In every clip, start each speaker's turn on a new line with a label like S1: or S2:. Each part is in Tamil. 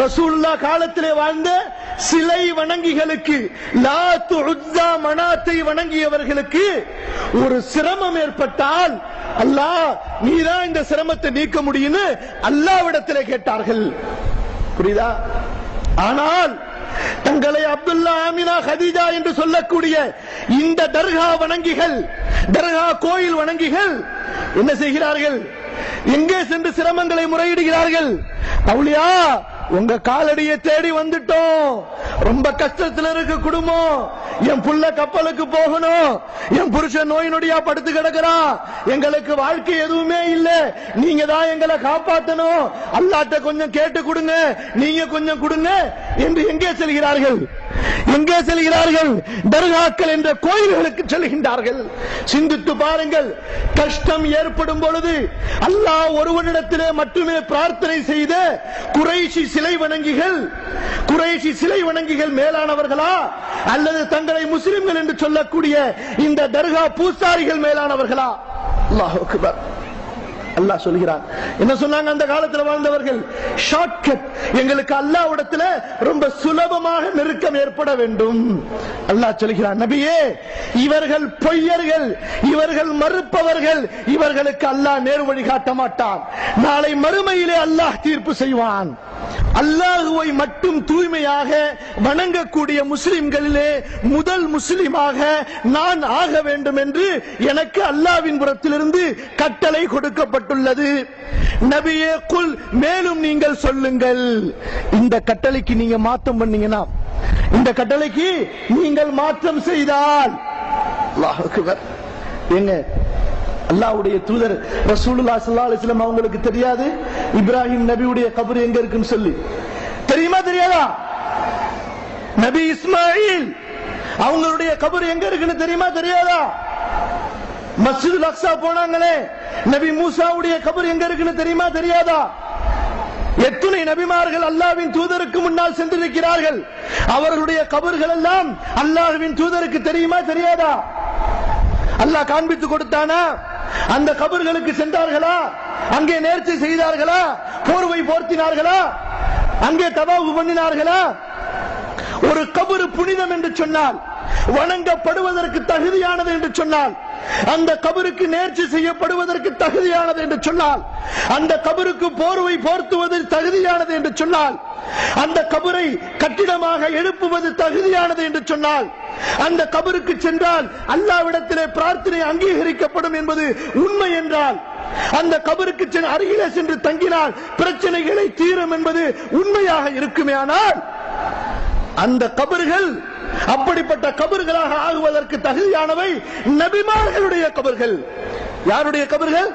S1: ரசூல்லா காலத்திலே வாழ்ந்த சிலை வணங்கிகளுக்கு லாத்து உத்தா மனாத்தை வணங்கியவர்களுக்கு ஒரு சிரமம் ஏற்பட்டால் அல்லாஹ் நீதான் இந்த சிரமத்தை நீக்க முடியும்னு அல்லாவிடத்திலே கேட்டார்கள். புரியுதா? ஆனால் தங்களை அப்துல்லா ஆமினா ஹதீஜா என்று சொல்லக்கூடிய இந்த தர்கா வணங்கிகள் தர்கா கோயில் வணங்கிகள் என்ன செய்கிறார்கள்? எங்கே சென்று சிரமங்களை முறையிடுகிறார்கள்? அவளியா உங்க காலடியை தேடி வந்துட்டோம். ரொம்ப கஷ்டத்துல இருக்கு குடும்பம். என் புள்ள கப்பலுக்கு போகணும். என் புருஷன் நோய் நொடியா படுத்து கிடக்குறான் எங்களுக்கு வாழ்க்கை எதுவுமே இல்ல. நீங்க தான் எங்களை காப்பாற்றணும் அல்லாட்ட கொஞ்சம் கேட்டு கொடுங்க. நீங்க கொஞ்சம் கொடுங்க. என்று எங்கே செல்கிறார்கள்? எங்கே செல்கிறார்கள்? தர்காக்கள் என்ற கோயில்களுக்கு செல்கின்றார்கள். சிந்தித்து பாருங்கள் கஷ்டம் ஏற்படும் பொழுது அல்லாஹ் ஒருவனிடத்திலே மட்டுமே பிரார்த்தனை செய்த குறைஷி சிலை வணங்கிகள். குறைசி சிலை வணங்கிகள் மேலானவர்களா? அல்லது தங்களை முஸ்லிம்கள் என்று சொல்லக்கூடிய இந்த தர்கா பூசாரிகள் மேலானவர்களா? அல்லாஹ் அக்பர். அல்லாஹ் சொல்கிறான். என்ன சொன்னாங்க அந்த காலத்துல வாழ்ந்தவர்கள்? ஷார்ட்கட் எங்களுக்கு அல்லாஹ்விடத்துல ரொம்ப சுலபமாக நெருக்கம் ஏற்பட வேண்டும். அல்லாஹ் சொல்கிறான் நபியே இவர்கள் பொய்யர்கள் இவர்கள் மறுப்பவர்கள் இவர்களுக்கு அல்லாஹ் நேர் வழி காட்ட மாட்டான். நாளை மறுமையிலே அல்லாஹ் தீர்ப்பு செய்வான். அல்லாஹுவை மட்டும் தூய்மையாக வணங்கக்கூடிய முஸ்லிம்களிலே முதல் முஸ்லிமாக நான் ஆக வேண்டும் என்று எனக்கு அல்லாவின் புறத்திலிருந்து கட்டளை கொடுக்கப்பட்டுள்ளது. நபியே குல் மேலும் நீங்கள் சொல்லுங்கள். இந்த கட்டளைக்கு நீங்க மாற்றம் பண்ணீங்கன்னா இந்த கட்டளைக்கு நீங்கள் மாற்றம் செய்தால். எங்க அல்லாவுடைய ஏங்க தூதர் ரசூலுல்லா சல்லா அலிஸ்லாம் அவங்களுக்கு தெரியாது? இப்ராஹிம் நபியுடைய கபர் எங்க இருக்குன்னு சொல்லி. தெரியுமா தெரியாதா? நபி இஸ்மாயில் அவங்களுடைய கபர் எங்க இருக்குன்னு தெரியுமா தெரியாதா? மஸ்ஜிதுல் லக்ஸா போனாங்களே நபி மூசாவுடைய கபர் எங்க இருக்குன்னு தெரியுமா தெரியாதா? எத்துணை நபிமார்கள் அல்லாவின் தூதருக்கு முன்னால் சென்றிருக்கிறார்கள். அவர்களுடைய கபர்கள் எல்லாம் அல்லாஹ்வின் தூதருக்கு தெரியுமா தெரியாதா? அல்லாஹ் காண்பித்து கொடுத்தானா? அந்த கபர்களுக்கு சென்றார்களா? அங்கே நேர்ச்சி செய்தார்களா? போர்வை போர்த்தினார்களா? அங்கே தவாவு பண்ணினார்களா? ஒரு கபரு புனிதம் என்று சொன்னால் வணங்கப்படுவதற்கு தகுதியானது என்று சொன்னால் அந்த கபருக்கு நேர்ச்சி செய்யப்படுவதற்கு தகுதியானது என்று சொன்னால் அந்த கபருக்கு போர்வை போர்த்துவது தகுதியானது என்று சொன்னால் அந்த கபரை கட்டிடமாக எழுப்புவது தகுதியானது என்று சொன்னால் அந்த கபருக்கு சென்றால் அல்லாவிடத்திலே பிரார்த்தனை அங்கீகரிக்கப்படும் என்பது உண்மை என்றால் அந்த கபருக்கு சென்று அருகிலே சென்று தங்கினால் பிரச்சனைகளை தீரும் என்பது உண்மையாக இருக்குமே ஆனால் அந்த கபர்கள் அப்படிப்பட்ட கபர்களாக ஆகுவதற்கு தகுதியானவை நபிமார்களுடைய கபர்கள். யாருடைய கபர்கள்?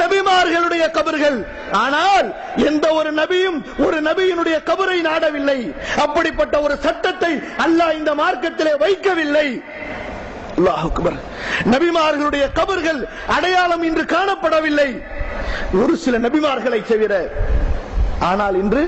S1: நபிமார்களுடைய கபர்கள். ஆனால் எந்த ஒரு நபியும் ஒரு நபியினுடைய கபரை நாடவில்லை. அப்படிப்பட்ட ஒரு சட்டத்தை அல்லாஹ் இந்த மார்க்கத்திலே வைக்கவில்லை. நபிமார்களுடைய கபர்கள் அடையாளம் இன்று காணப்படவில்லை. ஒரு சில நபிமார்களை தவிர ஆனால் இன்று